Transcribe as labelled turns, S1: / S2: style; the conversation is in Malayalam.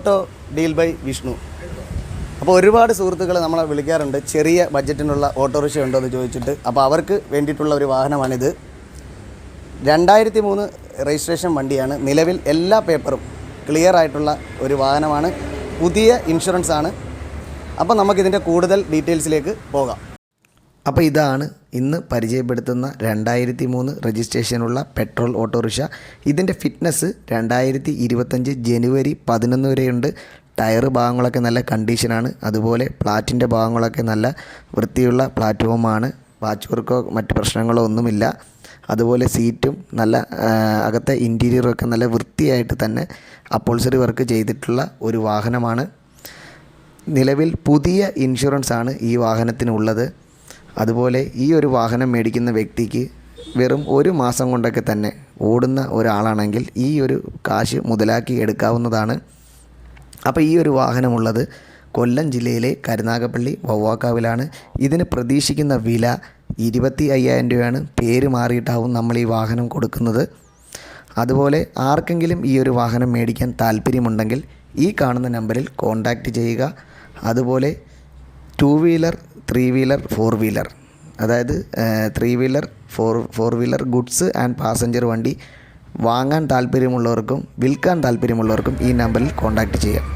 S1: Auto deal by Vishnu. അപ്പോൾ ഒരുപാട് സുഹൃത്തുക്കൾ നമ്മളെ വിളിക്കാറുണ്ട് ചെറിയ ബഡ്ജറ്റിനുള്ള ഓട്ടോറിക്ഷ ഉണ്ടോ എന്ന് ചോദിച്ചിട്ട്. അപ്പോൾ അവർക്ക് വേണ്ടിയിട്ടുള്ള ഒരു വാഹനമാണിത്. രണ്ടായിരത്തി മൂന്ന് രജിസ്ട്രേഷൻ വണ്ടിയാണ്. നിലവിൽ എല്ലാ പേപ്പറും ക്ലിയർ ആയിട്ടുള്ള ഒരു വാഹനമാണ്. പുതിയ ഇൻഷുറൻസ് ആണ്. അപ്പോൾ നമുക്കിതിന്റെ കൂടുതൽ ഡീറ്റെയിൽസിലേക്ക് പോകാം. അപ്പോൾ ഇതാണ് ഇന്ന് പരിചയപ്പെടുത്തുന്ന രണ്ടായിരത്തി മൂന്ന് രജിസ്ട്രേഷനുള്ള പെട്രോൾ ഓട്ടോറിക്ഷ. ഇതിന്റെ ഫിറ്റ്നസ് രണ്ടായിരത്തി ഇരുപത്തഞ്ച് ജനുവരി പതിനൊന്ന് വരെയുണ്ട്. ടയർ ഭാഗങ്ങളൊക്കെ നല്ല കണ്ടീഷനാണ്. അതുപോലെ പ്ലാറ്റിന്റെ ഭാഗങ്ങളൊക്കെ നല്ല വൃത്തിയുള്ള പ്ലാറ്റ്ഫോമാണ്. വാച്ച് വർക്കോ മറ്റ് പ്രശ്നങ്ങളോ ഒന്നുമില്ല. അതുപോലെ സീറ്റും നല്ല അകത്തെ ഇന്റീരിയറൊക്കെ നല്ല വൃത്തിയായിട്ട് തന്നെ അപ്പോൾസറി വർക്ക് ചെയ്തിട്ടുള്ള ഒരു വാഹനമാണ്. നിലവിൽ പുതിയ ഇൻഷുറൻസ് ആണ് ഈ വാഹനത്തിനുള്ളത്. അതുപോലെ ഈ ഒരു വാഹനം മേടിക്കുന്ന വ്യക്തിക്ക് വെറും ഒരു മാസം കൊണ്ടൊക്കെ തന്നെ ഓടുന്ന ഒരാളാണെങ്കിൽ ഈ ഒരു കാശ് മുതലാക്കി എടുക്കാവുന്നതാണ്. അപ്പോൾ ഈ ഒരു വാഹനമുള്ളത് കൊല്ലം ജില്ലയിലെ കരുനാഗപ്പള്ളി വവ്വാക്കാവിലാണ്. ഇതിന് പ്രതീക്ഷിക്കുന്ന വില ഇരുപത്തി അയ്യായിരം രൂപയാണ്. പേര് മാറിയിട്ടാവും നമ്മൾ ഈ വാഹനം കൊടുക്കുന്നത്. അതുപോലെ ആർക്കെങ്കിലും ഈ ഒരു വാഹനം മേടിക്കാൻ താല്പര്യമുണ്ടെങ്കിൽ ഈ കാണുന്ന നമ്പറിൽ കോൺടാക്റ്റ് ചെയ്യുക. അതുപോലെ two wheeler three wheeler four wheeler അതായത് three wheeler four four wheeler goods and passenger വണ്ടി വാങ്ങാൻ താല്പര്യമുള്ളവർക്കും വിൽക്കാൻ താല്പര്യമുള്ളവർക്കും ഈ നമ്പറിൽ കോൺടാക്റ്റ് ചെയ്യാം.